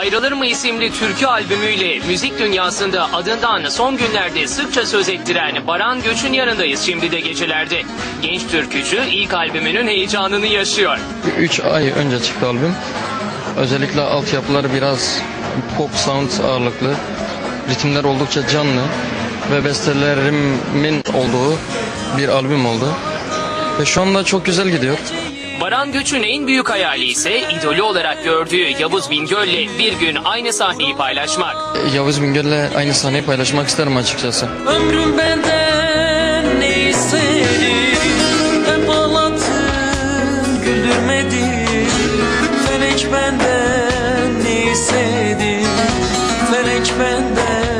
Ayrılır mı isimli türkü albümüyle müzik dünyasında adından son günlerde sıkça söz ettiren Baran Göç'ün yanındayız şimdi de gecelerde. Genç türkücü ilk albümünün heyecanını yaşıyor. 3 ay önce çıktı albüm. Özellikle altyapıları biraz pop sound ağırlıklı. Ritimler oldukça canlı ve bestelerimin olduğu bir albüm oldu. Ve şu anda çok güzel gidiyor. Baran Göç'ün en büyük hayali ise idolü olarak gördüğü Yavuz Bingöl'le bir gün aynı sahneyi paylaşmak. Yavuz Bingöl'le aynı sahneyi paylaşmak isterim açıkçası. Ömrüm benden ne istedi Hep ağlattın güldürmedin Felek benden ne istedi Felek benden